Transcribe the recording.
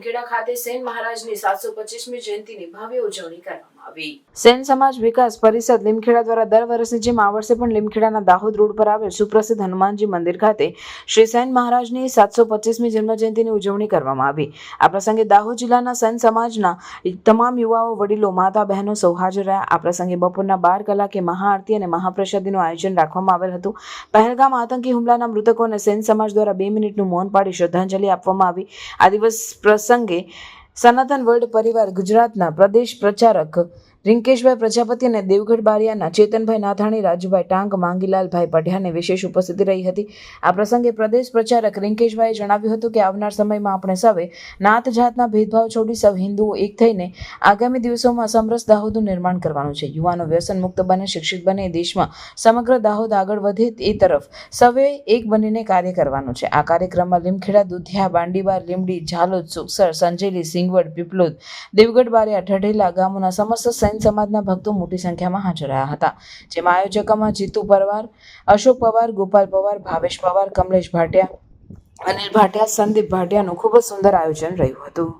લીમખેડા ખાતે સેન મહારાજની સાતસો પચીસમી જયંતિની ભવ્ય ઉજવણી કરવામાં આવી. સેન સમાજ વિકાસ પરિષદ લીમખેડા દ્વારા દર વર્ષની જેમ આ વર્ષે પણ લીમખેડાના દાહોદ રોડ પર આવેલ સુપ્રસિદ્ધ હનુમાનજી મંદિર ખાતે શ્રી સેન મહારાજની સાતસો પચીસમી જન્મજયંતિની ઉજવણી કરવામાં આવી. આ પ્રસંગે દાહોદ જિલ્લાના સેન સમાજના તમામ યુવાઓ, વડીલો, માતા બહેનો સૌ હાજર રહ્યા. આ પ્રસંગે બપોરના બાર કલાકે મહાઆરતી અને મહાપ્રસાદીનું આયોજન રાખવામાં આવેલ હતું. પહેલગામ આતંકી હુમલાના મૃતકોને સેન સમાજ દ્વારા બે મિનિટનું મૌન પાડી શ્રદ્ધાંજલિ આપવામાં આવી. આ દિવસ પ્રસંગે સનાતન વર્લ્ડ પરિવાર ગુજરાતના પ્રદેશ પ્રચારક રિંકેશભાઈ પ્રજાપતિ અને દેવગઢ બારિયાના ચેતનભાઈ નાથાણી, રાજુભાઈ ટાંગ માંગીલાલભાઈ પઢિયાની વિશેષ ઉપસ્થિતિ રહી હતી. આ પ્રસંગે પ્રદેશ પ્રચારક રિંકેશભાઈએ જણાવ્યું હતું કે આવનાર સમયમાં આપણે સૌએ નાત જાતના ભેદભાવ છોડી સૌ હિન્દુઓ એક થઈને આગામી દિવસોમાં સમરસ દાહોદનું નિર્માણ કરવાનું છે. યુવાનો વ્યસન મુક્ત બને, શિક્ષિત બને દેશમાં સમગ્ર દાહોદ આગળ વધે એ તરફ સૌએ એક બનીને કાર્ય કરવાનું છે. આ કાર્યક્રમમાં લીમખેડા, દુધિયા, બાંડીબાર લીમડી ઝાલોદ, સુખસર, સંજેલી, સિંગવડ, પીપલોદ, દેવગઢ બારિયા ઢઢેલા ગામોના સમસ્ત સૈન સમાજના ભક્તો મોટી સંખ્યામાં હાજર રહ્યા હતા. જેમાં આયોજકોમાં જીતુ પરવાર, અશોક પવાર ગોપાલ પવાર ભાવેશ પવાર કમલેશ ભાટિયા, અનિલ ભાટિયા, સંદીપ ભાટિયાનું ખૂબ જ સુંદર આયોજન રહ્યું હતું.